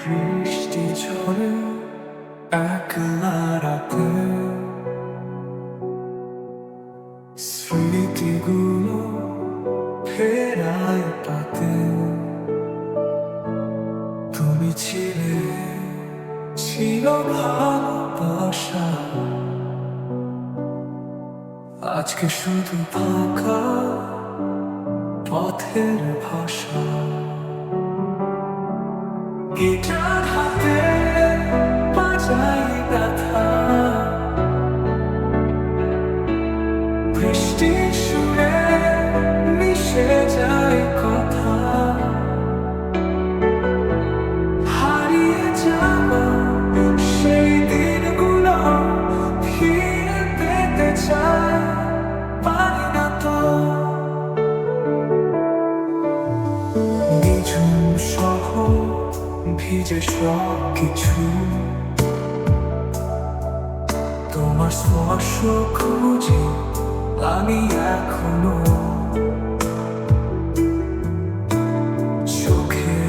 বৃষ্টি ঝরে একলা রাতে স্মৃতিগুলো ফেরায় পাতে। তুমি ছিলে, ছিল ভালোবাসা। আজকে শুধু ফাঁকা পথের ভাষা। Guitar ভিজে সব কিছু তোমার স্পর্শ খুঁজি আমি এখনও চোখে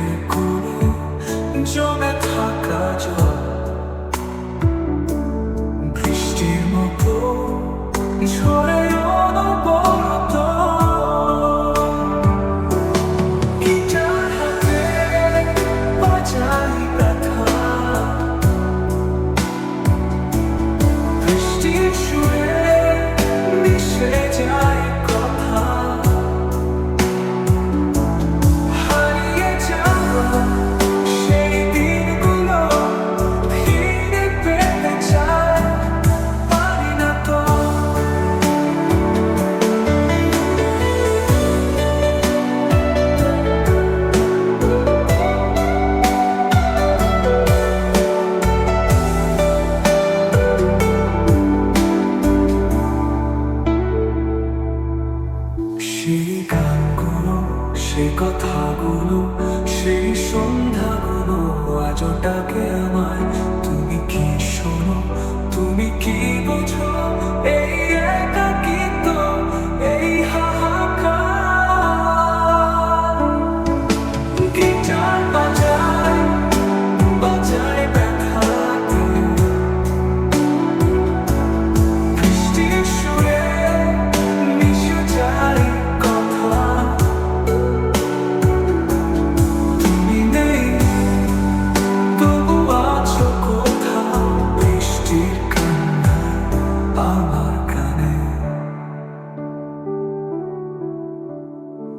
জমে থাকা জল। বৃষ্টির মতো ঝড়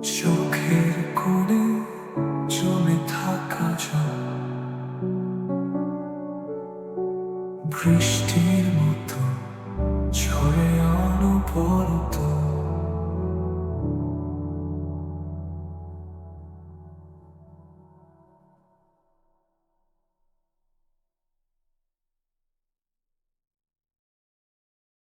চোখের কোণে জমে থাকা জল বৃষ্টি